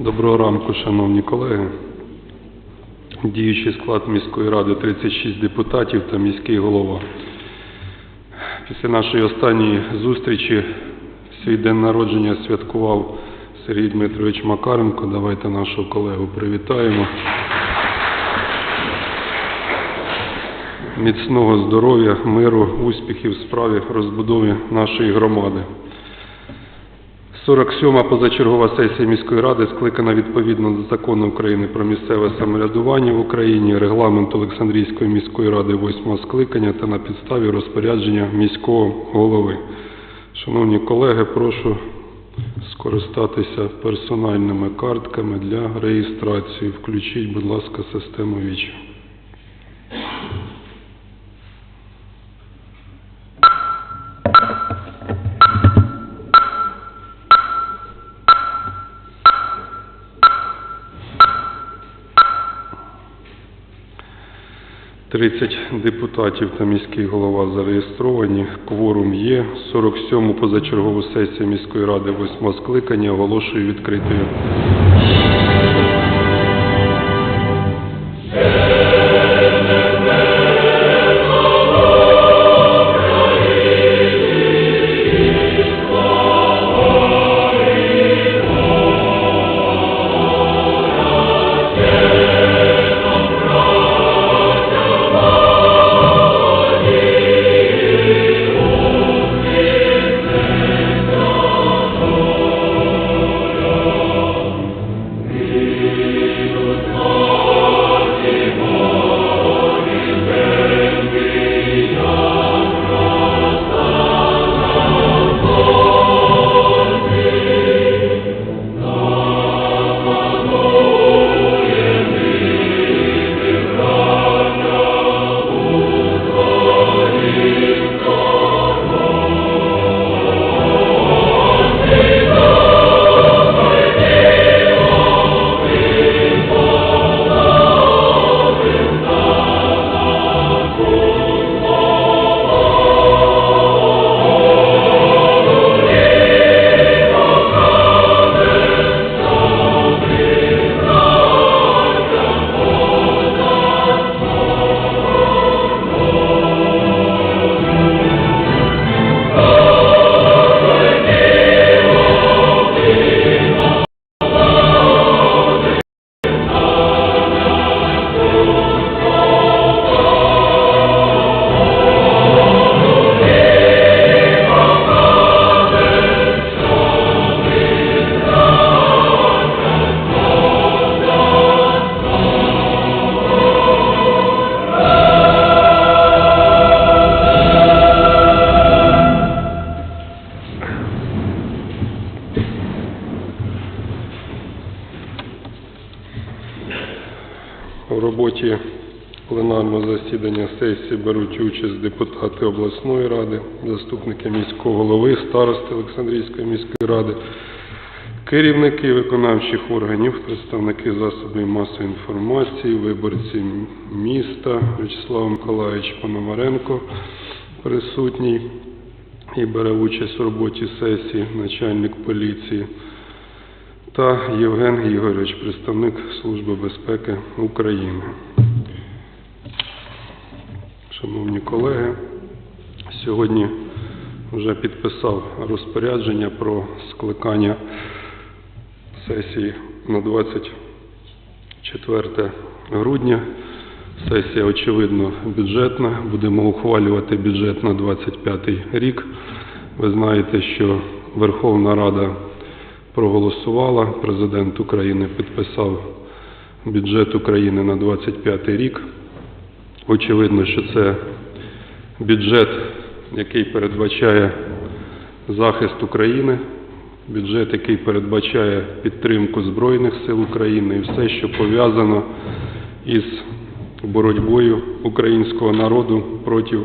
Доброго ранку, шановні колеги. Діючий склад міської ради 36 депутатів та міський голова. Після нашої останньої зустрічі свій день народження святкував Сергій Дмитрович Макаренко. Давайте нашого колегу привітаємо. Міцного здоров'я, миру, успіхів в справі розбудови нашої громади. 47-ма позачергова сесія міської ради скликана відповідно до закону України про місцеве самоврядування в Україні, регламент Олександрійської міської ради 8-го скликання та на підставі розпорядження міського голови. Шановні колеги, прошу скористатися персональними картками для реєстрації. Включіть, будь ласка, систему ВІЧ. Тридцять депутатів та міський голова зареєстровані. Кворум є. 47-му позачергову сесію міської ради 8 скликання оголошую відкритою. Участь депутати обласної ради, заступники міського голови, старости Олександрійської міської ради, керівники виконавчих органів, представники засобів масової інформації, виборці міста, В'ячеслав Миколаївич Пономаренко присутній і бере участь у роботі сесії, начальник поліції та Євген Ігорович, представник Служби безпеки України. Шановні колеги, сьогодні вже підписав розпорядження про скликання сесії на 24 грудня. Сесія, очевидно, бюджетна. Будемо ухвалювати бюджет на 25 рік. Ви знаєте, що Верховна Рада проголосувала, президент України підписав бюджет України на 25 рік. Очевидно, що це бюджет, який передбачає захист України, бюджет, який передбачає підтримку Збройних сил України і все, що пов'язано із боротьбою українського народу проти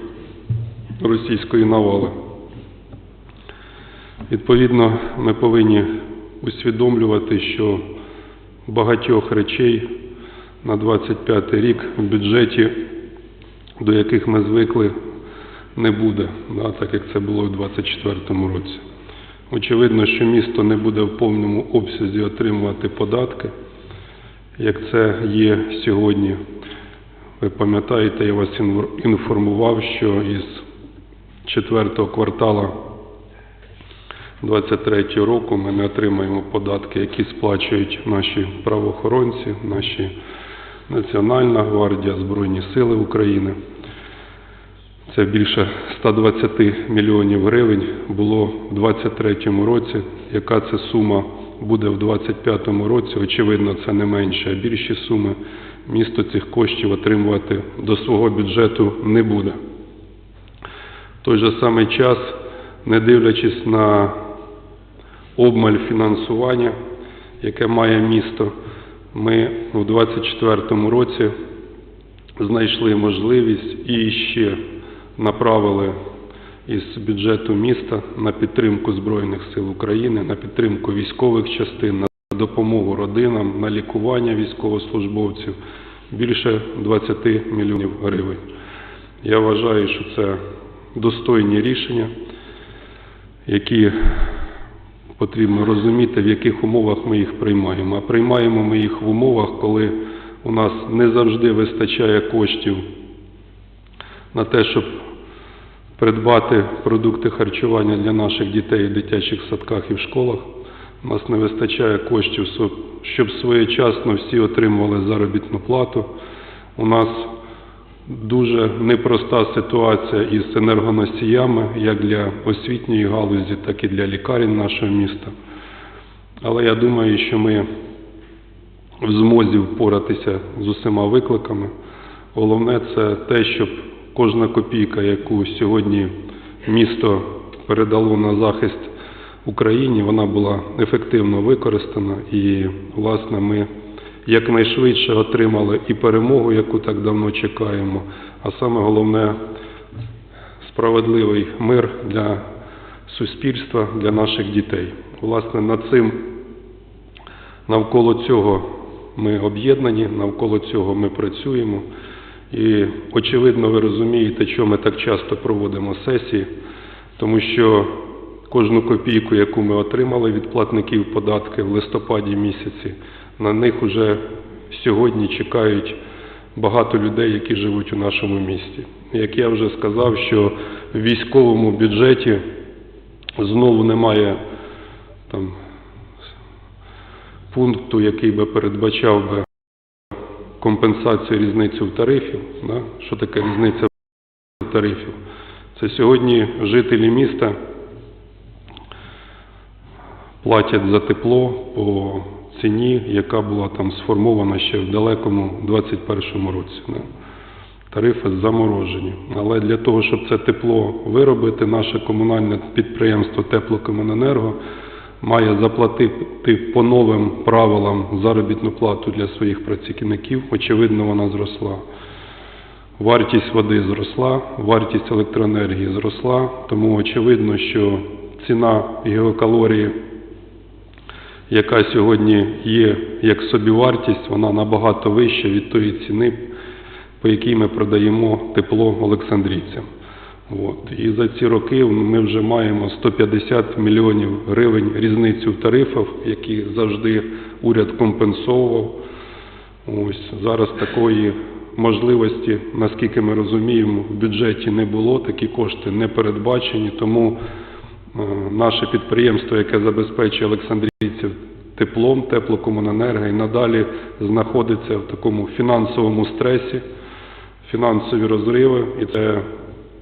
російської навали. Відповідно, ми повинні усвідомлювати, що багатьох речей на 25 рік в бюджеті, до яких ми звикли, не буде, да, так як це було у 24 році. Очевидно, що місто не буде в повному обсязі отримувати податки, як це є сьогодні. Ви пам'ятаєте, я вас інформував, що із четвертого квартала 2023 року ми не отримаємо податки, які сплачують наші правоохоронці, наші Національна гвардія, Збройні Сили України. Це більше 120 мільйонів гривень було в 2023 році. Яка це сума буде в 2025 році? Очевидно, це не менше, а більші суми. Місто цих коштів отримувати до свого бюджету не буде. В той же самий час, не дивлячись на обмаль фінансування, яке має місто, ми у 2024 році знайшли можливість і ще направили із бюджету міста на підтримку Збройних сил України, на підтримку військових частин, на допомогу родинам, на лікування військовослужбовців більше 20 мільйонів гривень. Я вважаю, що це достойні рішення, які потрібно розуміти, в яких умовах ми їх приймаємо. А приймаємо ми їх в умовах, коли у нас не завжди вистачає коштів на те, щоб придбати продукти харчування для наших дітей в дитячих садках і в школах. У нас не вистачає коштів, щоб своєчасно всі отримували заробітну плату. У нас дуже непроста ситуація із енергоносіями, як для освітньої галузі, так і для лікарень нашого міста. Але я думаю, що ми в змозі впоратися з усіма викликами. Головне це те, щоб кожна копійка, яку сьогодні місто передало на захист Україні, вона була ефективно використана і, власне, ми якнайшвидше отримали і перемогу, яку так давно чекаємо, а саме головне справедливий мир для суспільства, для наших дітей. Власне, над цим навколо цього ми об'єднані, навколо цього ми працюємо. І очевидно, ви розумієте, чому ми так часто проводимо сесії, тому що кожну копійку, яку ми отримали від платників податки в листопаді місяці, на них уже сьогодні чекають багато людей, які живуть у нашому місті. Як я вже сказав, що в військовому бюджеті знову немає там пункту, який би передбачав би компенсацію різницю в тарифів. Да? Що таке різниця в тарифів? Це сьогодні жителі міста платять за тепло по ціні, яка була там сформована ще в далекому 21 році. Тарифи заморожені. Але для того, щоб це тепло виробити, наше комунальне підприємство Теплокомуненерго має заплатити по новим правилам заробітну плату для своїх працівників. Очевидно, вона зросла. Вартість води зросла, вартість електроенергії зросла, тому очевидно, що ціна гігакалорії, яка сьогодні є як собівартість, вона набагато вища від тої ціни, по якій ми продаємо тепло олександрійцям. От. І за ці роки ми вже маємо 150 мільйонів гривень різницю в тарифах, які завжди уряд компенсовував. Ось зараз такої можливості, наскільки ми розуміємо, в бюджеті не було, такі кошти не передбачені, тому е, наше підприємство, яке забезпечує олександрійців теплом, теплокомуненерго, і надалі знаходиться в такому фінансовому стресі, фінансові розриви, і це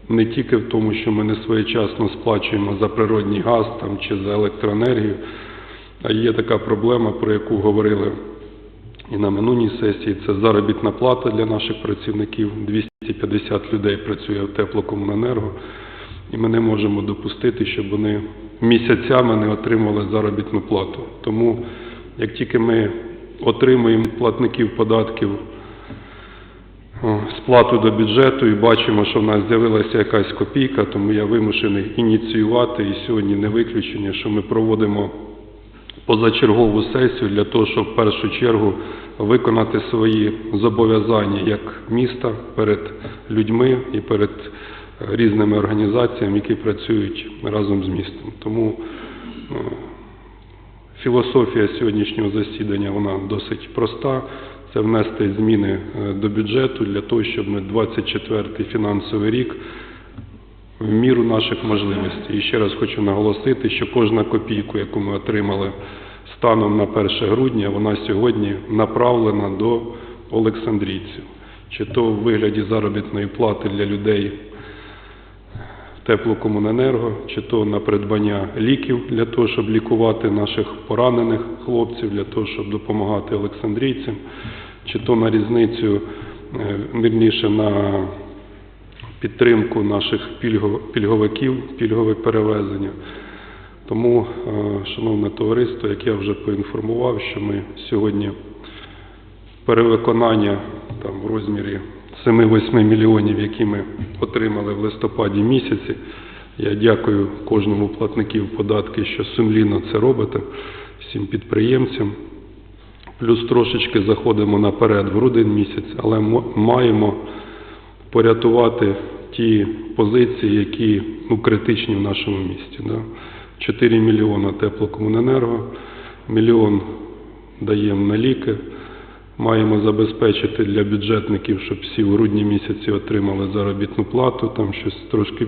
не тільки в тому, що ми не своєчасно сплачуємо за природний газ там, чи за електроенергію, а є така проблема, про яку говорили і на минулій сесії, це заробітна плата для наших працівників. 250 людей працює в теплокомуненерго, і ми не можемо допустити, щоб вони місяцями не отримували заробітну плату. Тому як тільки ми отримуємо платників податків сплату до бюджету і бачимо, що в нас з'явилася якась копійка, тому я вимушений ініціювати, і сьогодні не виключення, що ми проводимо позачергову сесію для того, щоб в першу чергу виконати свої зобов'язання як міста перед людьми і перед різними організаціями, які працюють разом з містом. Тому Е, Філософія сьогоднішнього засідання вона досить проста. Це внести зміни е, до бюджету для того, щоб ми 24 фінансовий рік в міру наших можливостей. І ще раз хочу наголосити, що кожна копійка, яку ми отримали станом на 1 грудня, вона сьогодні направлена до олександрійців. Чи то в вигляді заробітної плати для людей теплокомуненерго, чи то на придбання ліків для того, щоб лікувати наших поранених хлопців, для того, щоб допомагати олександрійцям, чи то на різницю, е, вірніше на підтримку наших пільговиків, пільгове перевезення. Тому, е, шановне товариство, як я вже поінформував, що ми сьогодні перевиконання там в розмірі 7-8 мільйонів, які ми отримали в листопаді місяці. Я дякую кожному платників податки, що сумлінно це робите, всім підприємцям. Плюс трошечки заходимо наперед в грудень місяць, але маємо порятувати ті позиції, які ну, критичні в нашому місті. Да? 4 мільйона теплокомуненерго, мільйон даємо на ліки. Маємо забезпечити для бюджетників, щоб всі в грудні місяці отримали заробітну плату, там щось трошки,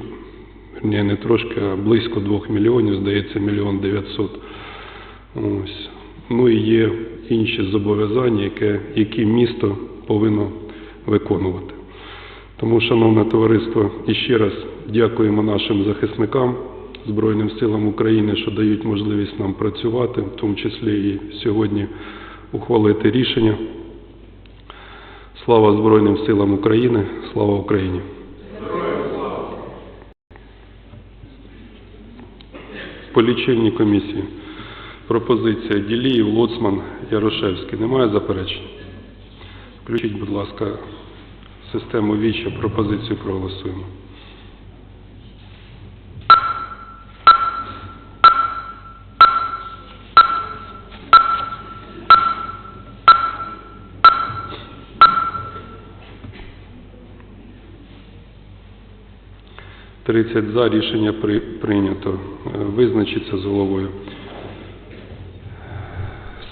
ні, не трошки, а близько 2 мільйонів, здається, мільйон 900. Ось. Ну і є інші зобов'язання, яке, які місто повинно виконувати. Тому, шановне товариство, іще раз дякуємо нашим захисникам, Збройним силам України, що дають можливість нам працювати, в тому числі і сьогодні ухвалити рішення. Слава Збройним силам України, слава Україні! По лічильній комісії. Пропозиція Діліїв, Лоцман, Ярошевський. Немає заперечень? Включіть, будь ласка, систему віча, пропозицію проголосуємо. Тридцять за рішення при, прийнято. Е, Визначиться з головою.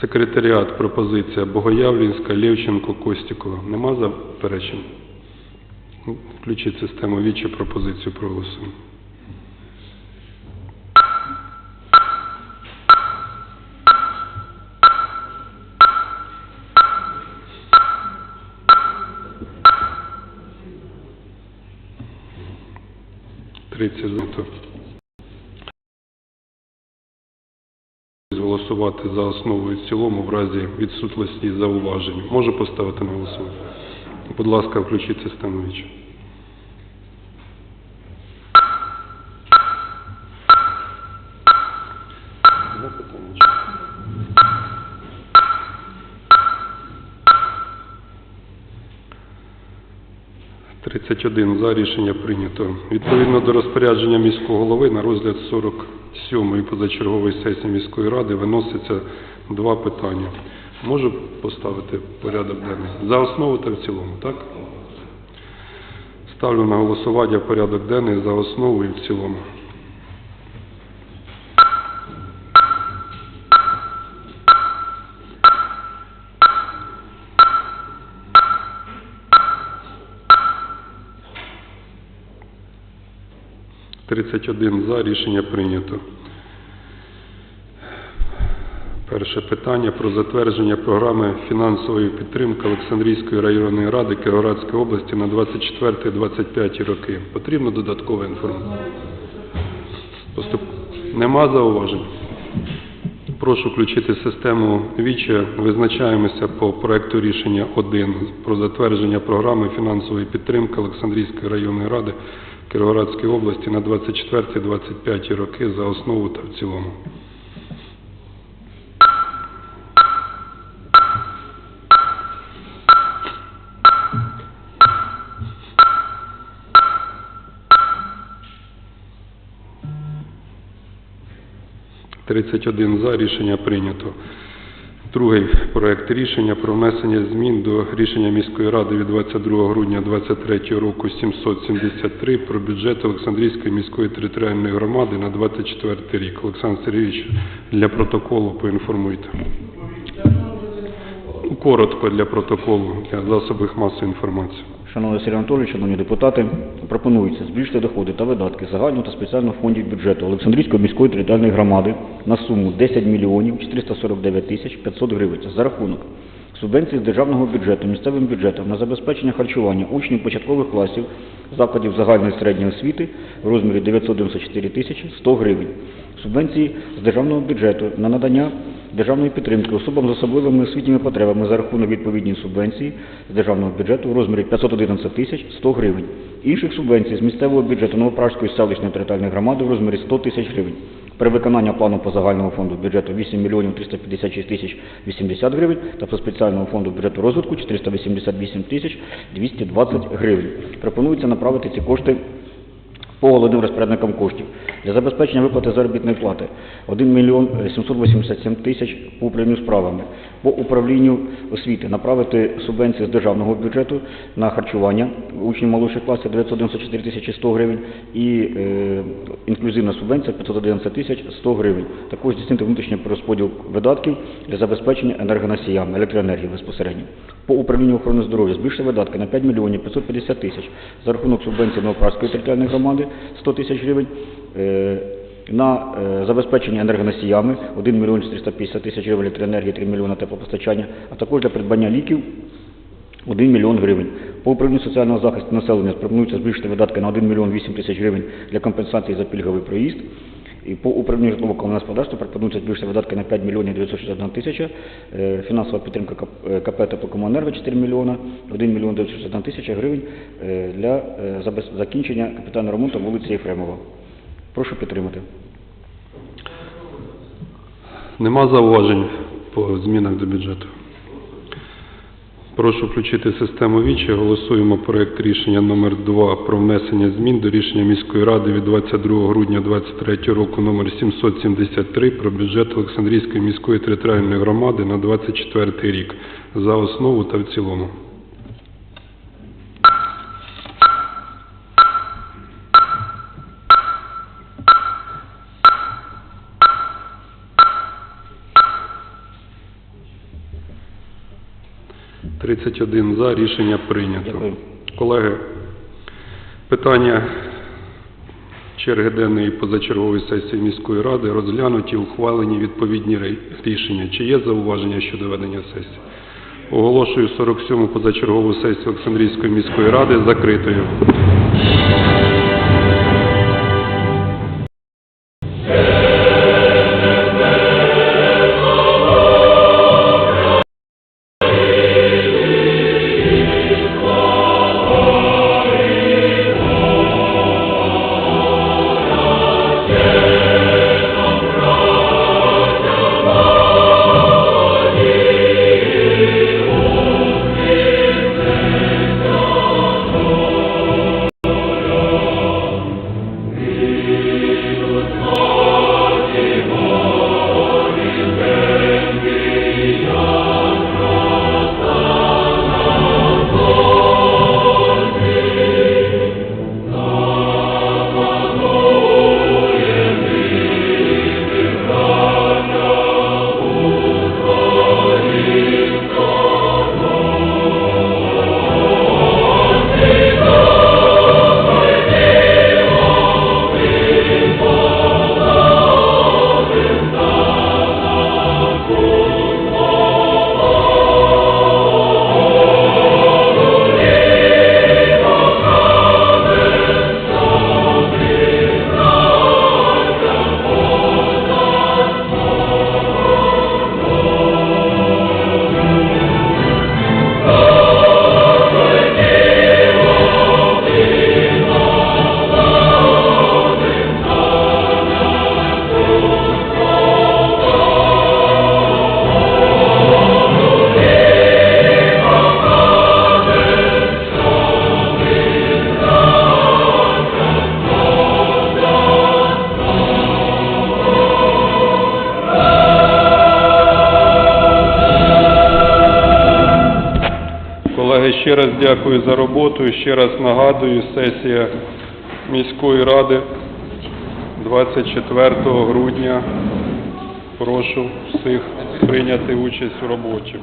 Секретаріат, пропозиція Богоявлінська, Левченко, Костікова. Нема заперечень? Включіть систему вічі, пропозицію проголосуємо. Тридцять за. Голосувати за основу і в цілому в разі відсутності зауважень. Можу поставити на голосування? Будь ласка, включіть систему вічі. 31 за рішення прийнято. Відповідно до розпорядження міського голови на розгляд 47-ї позачергової сесії міської ради виноситься два питання. Можу поставити порядок денний за основу та в цілому, так? Ставлю на голосування порядок денний за основу і в цілому. Тридцять один за рішення прийнято. Перше питання про затвердження програми фінансової підтримки Олександрійської районної ради Кіровоградської області на 24-25 роки. Потрібна додаткова інформація? Поступ... Нема зауважень? Прошу включити систему ВІЧа. Визначаємося по проекту рішення 1 про затвердження програми фінансової підтримки Олександрійської районної ради Кіровоградської області на 24-25 роки за основу та в цілому. Тридцять один за рішення прийнято. Другий проект рішення про внесення змін до рішення міської ради від 22 грудня 2023 року 773 про бюджет Олександрійської міської територіальної громади на 24 рік. Олександр Сергійович, для протоколу поінформуйте. Коротко для протоколу, для засобів масової інформації. Шановний Сергій Анатолійович, шановні депутати, пропонується збільшити доходи та видатки загального та спеціального фондів бюджету Олександрійської міської територіальної громади на суму 10 мільйонів 449 тисяч 500 гривень за рахунок субвенції з державного бюджету місцевим бюджетом на забезпечення харчування учнів початкових класів закладів загальної середньої освіти в розмірі 994 тисячі 100 гривень, субвенції з державного бюджету на надання державної підтримки особам з особливими освітніми потребами за рахунок відповідної субвенції з державного бюджету в розмірі 511 тисяч 100 гривень, інших субвенцій з місцевого бюджету Новопражської селищної територіальної громади в розмірі 100 тисяч гривень. При виконанні плану по загальному фонду бюджету 8 мільйонів 356 тисяч 80 гривень та по спеціальному фонду бюджету розвитку 488 тисяч 220 гривень. Пропонується направити ці кошти головним розпорядникам коштів для забезпечення виплати заробітної плати 1 мільйон е, 787 тисяч по управлінню справами, по управлінню освіти направити субвенції з державного бюджету на харчування учнів молодших класів 994 тисячі 100 гривень і е, інклюзивна субвенція 511 тисяч 100 гривень. Також здійснити внутрішній розподіл видатків для забезпечення енергоносіями, електроенергії безпосередньо. По управлінню охорони здоров'я збільшити видатки на 5 мільйонів 550 тисяч за рахунок субвенції Новопраської територіальної громади 100 тисяч гривень. Е, на е, забезпечення енергоносіями 1 мільйон 450 тисяч гривень електроенергії, 3 мільйони теплопостачання, а також для придбання ліків 1 мільйон гривень. По управлінню соціального захисту населення пропонується збільшити видатки на 1 мільйон 8 тисяч гривень для компенсації за пільговий проїзд. І по управлінню житлового комунального господарства пропонується збільшити видатки на 5 мільйонів 961 тисяча, е, фінансова підтримка е, КП «Теплокомуненерго» 4 мільйона, 1 мільйон 961 тисяча гривень е, для закінчення капітального ремонту вулиці Єфремова. Прошу підтримати. Нема зауважень по змінах до бюджету. Прошу включити систему вічі. Голосуємо проект рішення номер 2 про внесення змін до рішення міської ради від 22 грудня 2023 року номер 773 про бюджет Олександрійської міської територіальної громади на 24 рік за основу та в цілому. Тридцять один за. Рішення прийнято. Дякую. Колеги, питання черги денної позачергової сесії міської ради розглянуті, ухвалені відповідні рішення. Чи є зауваження щодо ведення сесії? Оголошую 47-му позачергову сесію Олександрійської міської ради закритою. Ще раз дякую за роботу ще раз нагадую, сесія міської ради 24 грудня. Прошу всіх прийняти участь у роботі.